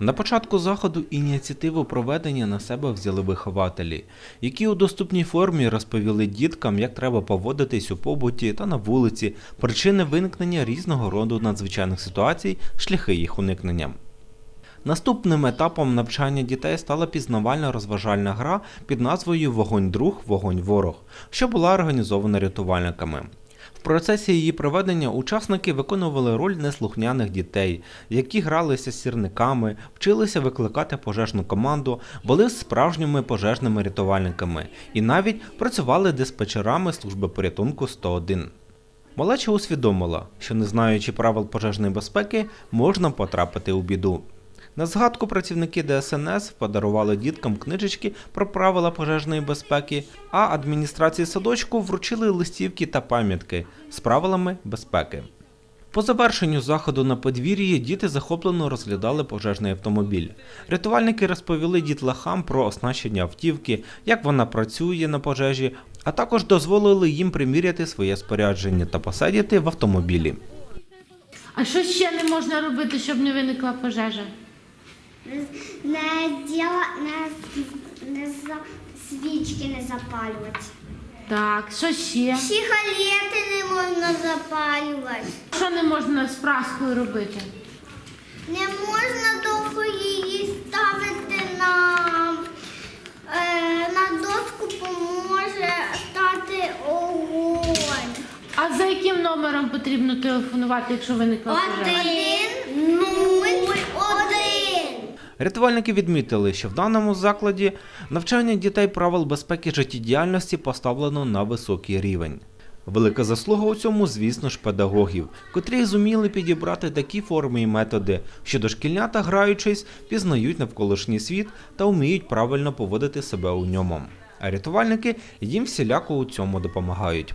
На початку заходу ініціативу проведення на себе взяли вихователі, які у доступній формі розповіли діткам, як треба поводитись у побуті та на вулиці, причини виникнення різного роду надзвичайних ситуацій, шляхи їх уникнення. Наступним етапом навчання дітей стала пізнавальна розважальна гра під назвою Вогонь друг, вогонь ворог, що була організована рятувальниками. В процесі її проведення учасники виконували роль неслухняних дітей, які гралися з сірниками, вчилися викликати пожежну команду, були справжніми пожежними рятувальниками і навіть працювали диспетчерами служби порятунку 101. Малеча усвідомила, що не знаючи правил пожежної безпеки, можна потрапити у біду. На згадку працівники ДСНС подарували діткам книжечки про правила пожежної безпеки, а адміністрації садочку вручили листівки та пам'ятки з правилами безпеки. По завершенню заходу на подвір'ї діти захоплено розглядали пожежний автомобіль. Рятувальники розповіли дітлахам про оснащення автівки, як вона працює на пожежі, а також дозволили їм приміряти своє спорядження та посидіти в автомобілі. А що ще не можна робити, щоб не виникла пожежа? Не діла, не, не за, свічки не запалювати. Так, що ще? Сигарети не можна запалювати. Що не можна з праскою робити? Не можна довго її ставити на, е, на доску, поможе стати огонь. А за яким номером потрібно телефонувати, якщо виникла пожежа? Один, нуль. Рятувальники відмітили, що в даному закладі навчання дітей правил безпеки життєдіяльності поставлено на високий рівень. Велика заслуга у цьому, звісно ж, педагогів, котрі зуміли підібрати такі форми і методи, що дошкільнята, граючись, пізнають навколишній світ та вміють правильно поводити себе у ньому. А рятувальники їм всіляко у цьому допомагають.